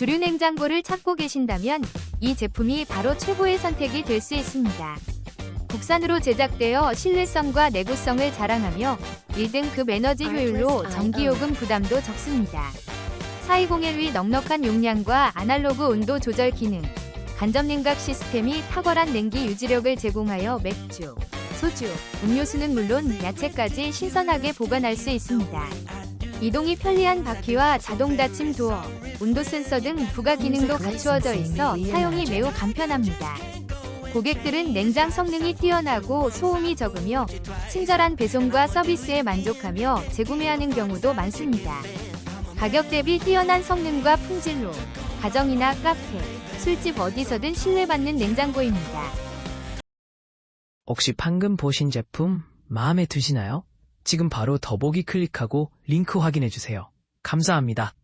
주류 냉장고를 찾고 계신다면 이 제품이 바로 최고의 선택이 될 수 있습니다. 국산으로 제작되어 신뢰성과 내구성을 자랑하며 1등급 에너지 효율로 전기요금 부담도 적습니다. 4201위 넉넉한 용량과 아날로그 온도 조절 기능, 간접 냉각 시스템이 탁월한 냉기 유지력을 제공하여 맥주, 소주, 음료수는 물론 야채까지 신선하게 보관할 수 있습니다. 이동이 편리한 바퀴와 자동 닫힘 도어, 온도 센서 등 부가 기능도 갖추어져 있어 사용이 매우 간편합니다. 고객들은 냉장 성능이 뛰어나고 소음이 적으며 친절한 배송과 서비스에 만족하며 재구매하는 경우도 많습니다. 가격 대비 뛰어난 성능과 품질로 가정이나 카페, 술집 어디서든 신뢰받는 냉장고입니다. 혹시 방금 보신 제품 마음에 드시나요? 지금 바로 더보기 클릭하고 링크 확인해 주세요. 감사합니다.